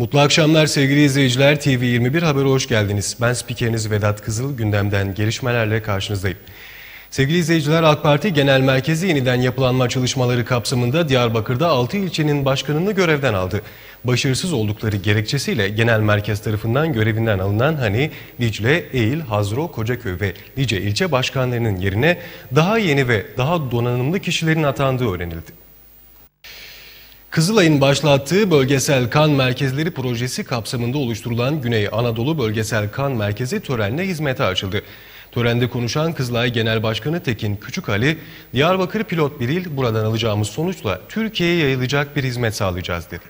Mutlu akşamlar sevgili izleyiciler. TV21 Haber'e hoş geldiniz. Ben spikeriniz Vedat Kızıl. Gündemden gelişmelerle karşınızdayım. Sevgili izleyiciler AK Parti Genel Merkezi yeniden yapılanma çalışmaları kapsamında Diyarbakır'da 6 ilçenin başkanını görevden aldı. Başarısız oldukları gerekçesiyle genel merkez tarafından görevinden alınan Hani, Dicle, Eğil, Hazro, Kocaköy ve Lice ilçe başkanlarının yerine daha yeni ve daha donanımlı kişilerin atandığı öğrenildi. Kızılay'ın başlattığı bölgesel kan merkezleri projesi kapsamında oluşturulan Güney Anadolu Bölgesel Kan Merkezi törenle hizmete açıldı. Törende konuşan Kızılay Genel Başkanı Tekin Küçükali, Diyarbakır pilot bir il buradan alacağımız sonuçla Türkiye'ye yayılacak bir hizmet sağlayacağız dedi.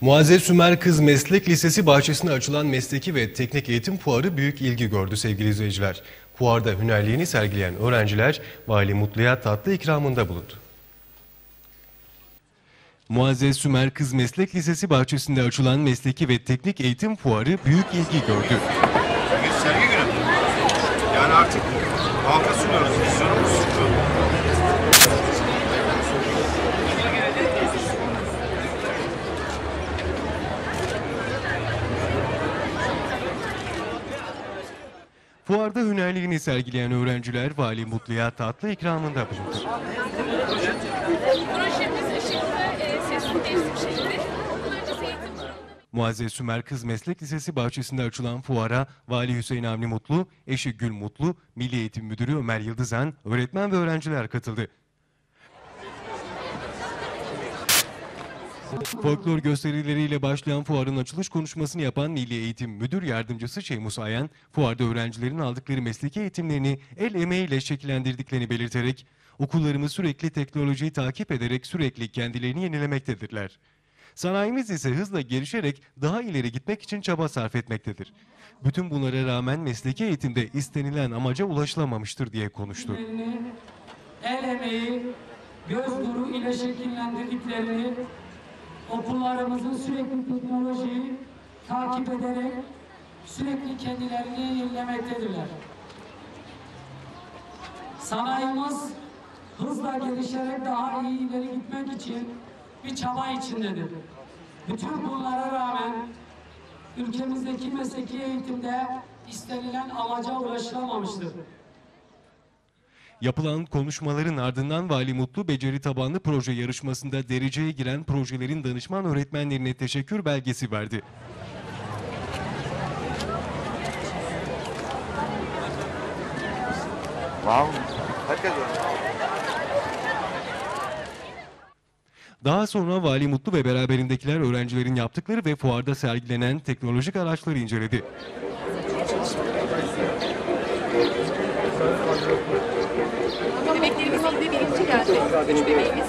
Muazzez Sümer Kız Meslek Lisesi bahçesinde açılan mesleki ve teknik eğitim fuarı büyük ilgi gördü sevgili izleyiciler. Fuarda hünerliğini sergileyen öğrenciler Vali Mutluya tatlı ikramında bulundu. Muazzez Sümer Kız Meslek Lisesi bahçesinde açılan mesleki ve teknik eğitim fuarı büyük ilgi gördü. Bir sergi günü. Yani artık halka sunuyoruz, vizyonumuz. Fuarda hünerliğini sergileyen öğrenciler Vali Mutluya tatlı ikramında bulundu. Muazzez Sümer Kız Meslek Lisesi bahçesinde açılan fuara Vali Hüseyin Avni Mutlu, eşi Gül Mutlu, Milli Eğitim Müdürü Ömer Yıldızan, öğretmen ve öğrenciler katıldı. Folklor gösterileriyle başlayan fuarın açılış konuşmasını yapan Milli Eğitim Müdür Yardımcısı Şeymus Ayan, fuarda öğrencilerin aldıkları mesleki eğitimlerini el emeğiyle şekillendirdiklerini belirterek, okullarımız sürekli teknolojiyi takip ederek sürekli kendilerini yenilemektedirler. Sanayimiz ise hızla gelişerek daha ileri gitmek için çaba sarf etmektedir. Bütün bunlara rağmen mesleki eğitimde istenilen amaca ulaşılamamıştır diye konuştu. El emeği, göz nuru ile şekillendirdiklerini, okullarımızın sürekli teknolojiyi takip ederek sürekli kendilerini yenilemektedirler. Sanayimiz hızla gelişerek daha iyi ileri gitmek için bir çaba içindedir. Bütün bunlara rağmen ülkemizdeki mesleki eğitimde istenilen amaca ulaşılamamıştır. Yapılan konuşmaların ardından Vali Mutlu beceri tabanlı proje yarışmasında dereceye giren projelerin danışman öğretmenlerine teşekkür belgesi verdi. Wow. Herkes öyle. Daha sonra Vali Mutlu ve beraberindekiler öğrencilerin yaptıkları ve fuarda sergilenen teknolojik araçları inceledi. Bebeklerimiz gibi birinci geldi. Üç bebeğimiz.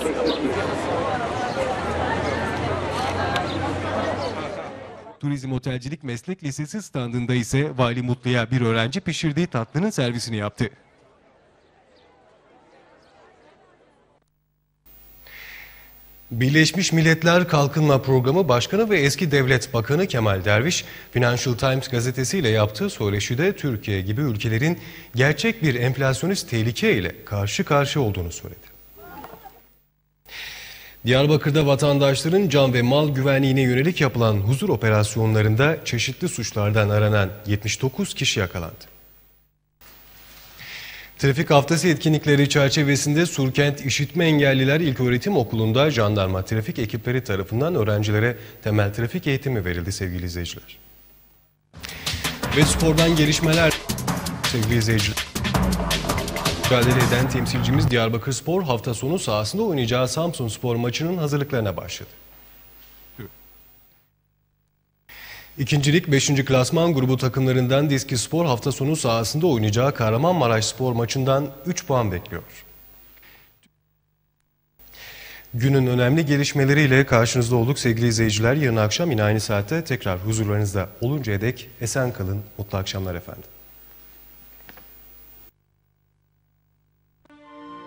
Turizm Otelcilik Meslek Lisesi standında ise Vali Mutlu'ya bir öğrenci pişirdiği tatlının servisini yaptı. Birleşmiş Milletler Kalkınma Programı Başkanı ve eski Devlet Bakanı Kemal Derviş, Financial Times gazetesiyle yaptığı söyleşide Türkiye gibi ülkelerin gerçek bir enflasyonist tehlike ile karşı karşıya olduğunu söyledi. Diyarbakır'da vatandaşların can ve mal güvenliğine yönelik yapılan huzur operasyonlarında çeşitli suçlardan aranan 79 kişi yakalandı. Trafik haftası etkinlikleri çerçevesinde Surkent İşitme Engelliler İlköğretim Okulu'nda jandarma trafik ekipleri tarafından öğrencilere temel trafik eğitimi verildi sevgili izleyiciler. Ve spordan gelişmeler sevgili izleyiciler. Mücadele eden temsilcimiz Diyarbakır Spor hafta sonu sahasında oynayacağı Samsun Spor maçının hazırlıklarına başladı. İkincilik 5. klasman grubu takımlarından Diski Spor hafta sonu sahasında oynayacağı Kahramanmaraş Spor maçından 3 puan bekliyor. Günün önemli gelişmeleriyle karşınızda olduk sevgili izleyiciler. Yarın akşam yine aynı saatte tekrar huzurlarınızda oluncaya dek esen kalın, mutlu akşamlar efendim.